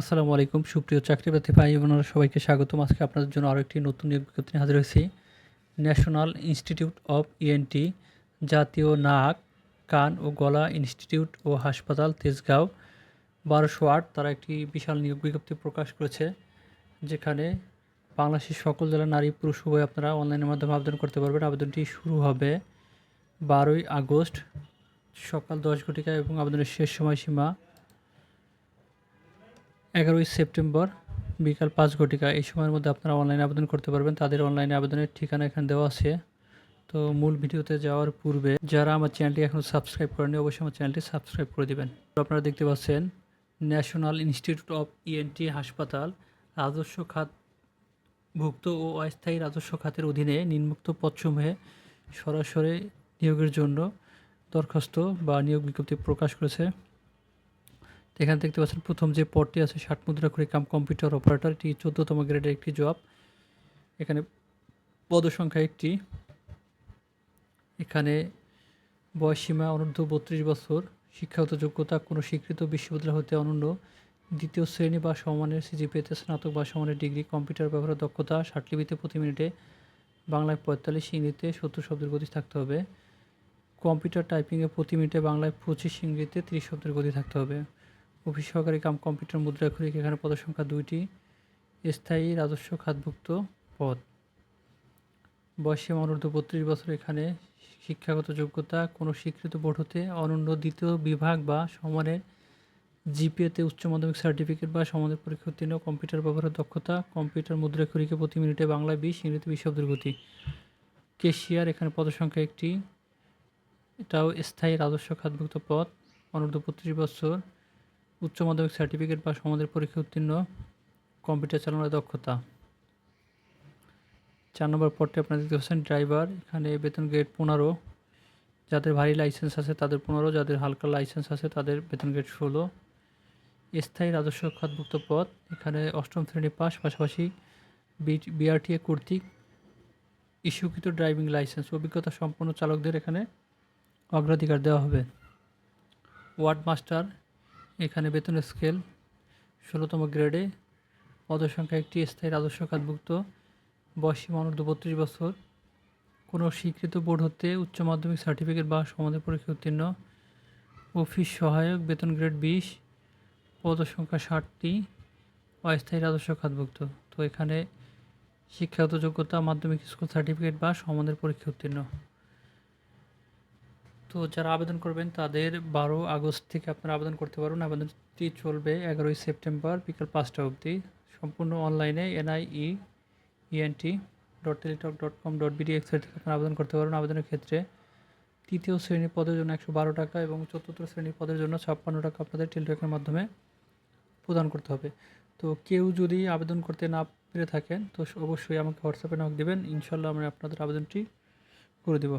আসসালামু আলাইকুম। সুপ্রিয় চাকরি প্রার্থী ভাই বোনেরা, সবাইকে স্বাগতম। আজকে আপনাদের জন্য আরও একটি নতুন নিয়োগ বিজ্ঞপ্তি হাজির হয়েছি। ন্যাশনাল ইনস্টিটিউট অফ ইএনটি জাতীয় নাক, কান ও গলা ইনস্টিটিউট ও হাসপাতাল, তেজগাঁও। বারোশো আট তারা একটি বিশাল নিয়োগ বিজ্ঞপ্তি প্রকাশ করেছে, যেখানে বাংলাদেশের সকল জেলার নারী পুরুষ উভয় আপনারা অনলাইনের মাধ্যমে আবেদন করতে পারবেন। আবেদনটি শুরু হবে বারোই আগস্ট, সকাল দশ ঘটিকা এবং আবেদনের শেষ সময়সীমা এগারোই সেপ্টেম্বর বিকাল পাঁচ ঘটিকা। এই সময়ের মধ্যে আপনারা অনলাইনে আবেদন করতে পারবেন। তাদের অনলাইনে আবেদনের ঠিকানা এখানে দেওয়া আছে। তো মূল ভিডিওতে যাওয়ার পূর্বে যারা আমার চ্যানেলটি এখনও সাবস্ক্রাইব করেনি অবশ্যই আমার চ্যানেলটি সাবস্ক্রাইব করে দেবেন। আপনারা দেখতে পাচ্ছেন ন্যাশনাল ইনস্টিটিউট অফ ইএনটি হাসপাতাল রাজস্ব খাত ভুক্ত ও অস্থায়ী রাজস্ব খাতের অধীনে নিম্মুক্ত পদসমূহে সরাসরি নিয়োগের জন্য দরখাস্ত বা নিয়োগ বিজ্ঞপ্তি প্রকাশ করেছে। এখানে দেখতে পাচ্ছেন প্রথম যে পদটি আছে, ষাট মুদ্রা করে কাম কম্পিউটার অপারেটর, এটি চোদ্দোতম গ্রেডের একটি জব। এখানে পদসংখ্যা একটি। এখানে বয়সীমা অনূর্ধ্ব বত্রিশ বছর, শিক্ষাগত যোগ্যতা কোনো স্বীকৃত বিশ্ববিদ্যালয় হতে অনন্য। দ্বিতীয় শ্রেণি বা সমানের সিজিপিএতে স্নাতক বা সমানের ডিগ্রি, কম্পিউটার ব্যবহারের দক্ষতা, ষাট ষাটলিপিতে প্রতি মিনিটে বাংলায় পঁয়তাল্লিশ ইংরেজিতে সত্তর শব্দের গতি থাকতে হবে। কম্পিউটার টাইপিংয়ে প্রতি মিনিটে বাংলায় পঁচিশ ইংরেজিতে তিরিশ শব্দের গতি থাকতে হবে। অফিস সহকারী কাম কম্পিউটার মুদ্রা মুদ্রাক্ষরিক এখানে পদসংখ্যা দুইটি, স্থায়ী রাজস্ব খাতভুক্ত পদ। বয়সে অনূর্ধ্ব বত্রিশ বছর, এখানে শিক্ষাগত যোগ্যতা, কোনো স্বীকৃত বোর্ড হতে অনন্য দ্বিতীয় বিভাগ বা সমানের জিপিএতে উচ্চ মাধ্যমিক সার্টিফিকেট বা সমানের পরীক্ষা উত্তীর্ণ, কম্পিউটার ব্যবহারের দক্ষতা, কম্পিউটার মুদ্রা মুদ্রাক্ষরিকে প্রতি মিনিটে বাংলায় বিশ, ইংরেজিতে বিশ শব্দের গতি। কেশিয়ার, এখানে পদসংখ্যা একটি, এটাও স্থায়ী রাজস্ব খাতভুক্ত পদ। অনূর্ধ্ব বত্রিশ বছর উচ্চ মাধ্যমিক সার্টিফিকেট বা সমাদের পরীক্ষা উত্তীর্ণ কম্পিউটার চালানোর দক্ষতা। চার নম্বর পদটি আপনারা দেখতে পাচ্ছেন ড্রাইভার এখানে বেতন গ্রেড পনেরো। যাদের ভারী লাইসেন্স আছে, তাদের পনেরো, যাদের হালকা লাইসেন্স আছে, তাদের বেতন গ্রেড ষোলো। স্থায়ী রাজস্ব খাতভুক্ত পদ, এখানে অষ্টম শ্রেণি পাস পাশাপাশি বিআরটিএ কর্তৃক ইস্যুকৃত ড্রাইভিং লাইসেন্স অভিজ্ঞতা সম্পন্ন চালকদের এখানে অগ্রাধিকার দেওয়া হবে। ওয়ার্ড মাস্টার এখানে বেতন স্কেল ষোলোতম গ্রেডে, পদসংখ্যা একটি স্থায়ী রাজস্ব খাতভুক্ত, বয়সী অনূর্ধ্ব বত্রিশ বছর। কোনো স্বীকৃত বোর্ড হতে উচ্চ মাধ্যমিক সার্টিফিকেট বা সমাধান পরীক্ষা উত্তীর্ণ। অফিস সহায়ক, বেতন গ্রেড বিশ, পদসংখ্যা ষাটটি, অস্থায়ী রাজস্ব খাতভুক্ত। তো এখানে শিক্ষাগত যোগ্যতা, মাধ্যমিক স্কুল সার্টিফিকেট বা সমাধান পরীক্ষা উত্তীর্ণ। তো যারা আবেদন করবেন, তাদের বারো আগস্ট থেকে আপনারা আবেদন করতে পারবেন। আবেদনটি চলবে এগারোই সেপ্টেম্বর বিকাল পাঁচটা অবধি। সম্পূর্ণ অনলাইনে NIE ENT dot Teletalk dot com dot BD website থেকে আপনারা আবেদন করতে পারবেন। আবেদনের ক্ষেত্রে তৃতীয় শ্রেণির পদের জন্য একশো বারো টাকা এবং চতুর্থ শ্রেণির পদের জন্য ছাপ্পান্ন টাকা আপনাদের টেলিটকের মাধ্যমে প্রদান করতে হবে। তো কেউ যদি আবেদন করতে না পেরে থাকেন, তো অবশ্যই আমাকে হোয়াটসঅ্যাপে নক দেবেন। ইনশাল্লাহ আমরা আপনাদের আবেদনটি করে দেবো।